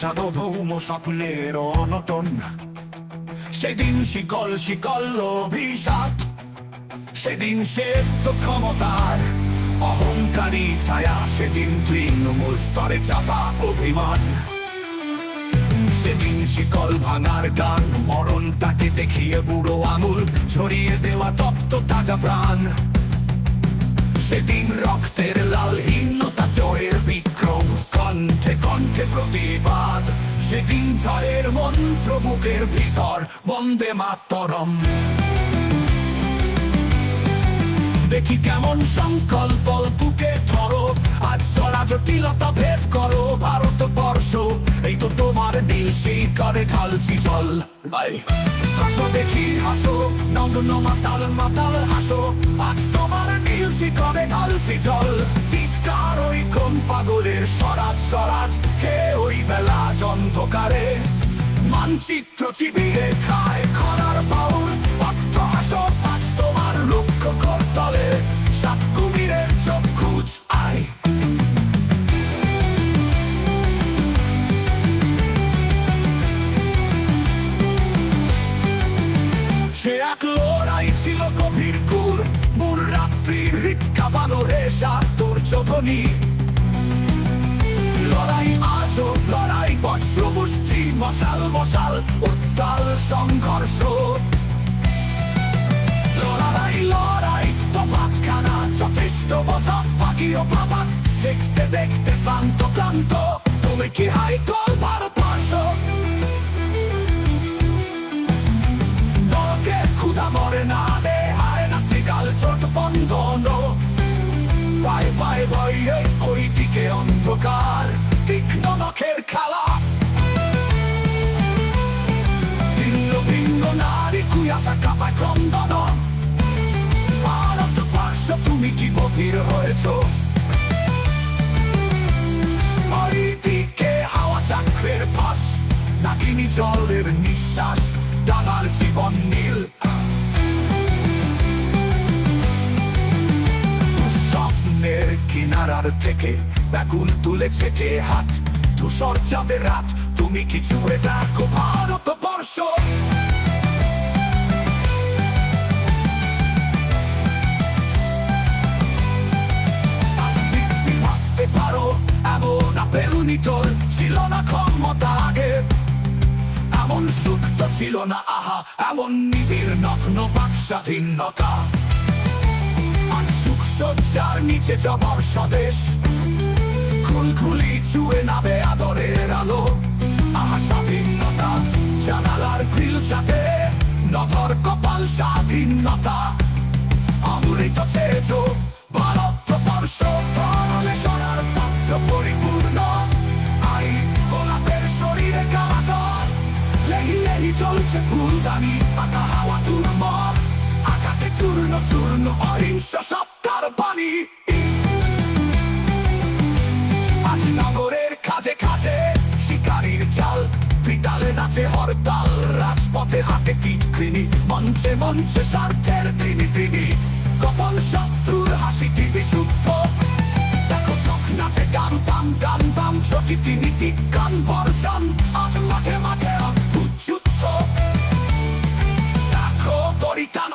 সার্বভৌম স্বপ্নের অনতন সেদিন শিকল শিকল অভিশাপ, সেদিন সে ক্ষমতার অহংকারী ছায়া, সেদিন তৃণমূল স্তরে চাপা অভিমান। সেদিন শিকল ভাঙার গান মরণ তাকে দেখিয়ে বুড়ো আঙুল, ছড়িয়ে দেওয়া তপ্ত তাজা প্রাণ। সেদিন রক্তের লালহীনতা, জয়ের বিক্রম কণ্ঠে কণ্ঠে প্রতিবাদ। সেদিন ঝড়ের মন্ত্র বুকের ভিতর, বন্দে মাতরম। দেখি কেমন সংকল্প বুকে ধরো। আজ চড়া জটিলতা ভেদ করো, ভারতবর্ষ। এই তো তোমার নীল করে ঢালছি জল। বাই হাসো দেখি হাসো নগ্ন মাতাল মাতাল হাসো আজ তোমার নীল শিকরে ঢালছি জল চিৎকার ওই কোন পাগলের স্বরাজ স্বরাজ কে ওই বেলা অন্ধকারে মানচিত্র চিবিয়ে খায় খরার পাউল অর্থ হাসো ছিল গভীর কুর মূল রাত্রির হৃদ কাঁপানো রেশা চোখনি। লড়াই আজও, লড়াই বজ্র মুষ্টি মশাল মশাল, উত্তাল সংঘর্ষ। লড়াই লড়াই তফাৎ খানা যথেষ্ট বোঝা পাকিও প্রভাত, দেখতে দেখতে শান্ত, ক্লান্ত। তুমি কি হাই পায়ে পায়ে বইয়ে ওই দিকে অন্ধকার তীক্ষ্ণ নখের খেলা। ছিন্ন ভিন্ন নারী কুয়াশা কাপায় ক্রন্দন। ভারতবর্ষ তুমি কি বধির হয়েছ? ওই দিকে হাওয়া চাকরের ফাঁস নাকিনি জলের নিঃশ্বাস ডানার জীবন নীল। কিনারার থেকে ব্যাকুল তুলেছে কে হাত। ধূসর চাঁদের রাত, তুমি কিছু তোর ছিল না ক্ষমতা আগে। এমন সুখ তো ছিল না, আহা, এমন নিবিড় নগ্ন পাক সজ্জার নিচে জবর স্বদেশ। খুলখুলি চুয়ে নাবে আদরের আলো। আহা, স্বাধীনতা, জানালার গ্রিল চাতে নথর কপাল, স্বাধীনতা, অমৃত চেয়েছ ভারতবর্ষ প্রাণে সোনার পাত্র পরিপূর্ণ। আই গোলাপের শরীরে লেহি লেহি চলছে ফুলদানি পাতা হাওয়া আকাতে চূর্ণ চূর্ণ, অহিংস সপ্তার আজ নগরের কাজে কাজে শিকারীর জাল বিতালে নাচে হরতাল, রাজপথে হাতে কিটক্রিনি মঞ্চে মঞ্চে স্বার্থের তিনি তিনি কপাল শত্রুর হাসিটি বিশুদ্ধ দেখো চোখ নাচে গান বাম গান, বাম চকিতি নীতি গান, বর্জন। আজ মাঠে মাঠে অদ্ভুত যুদ্ধ। দেখো তরিটান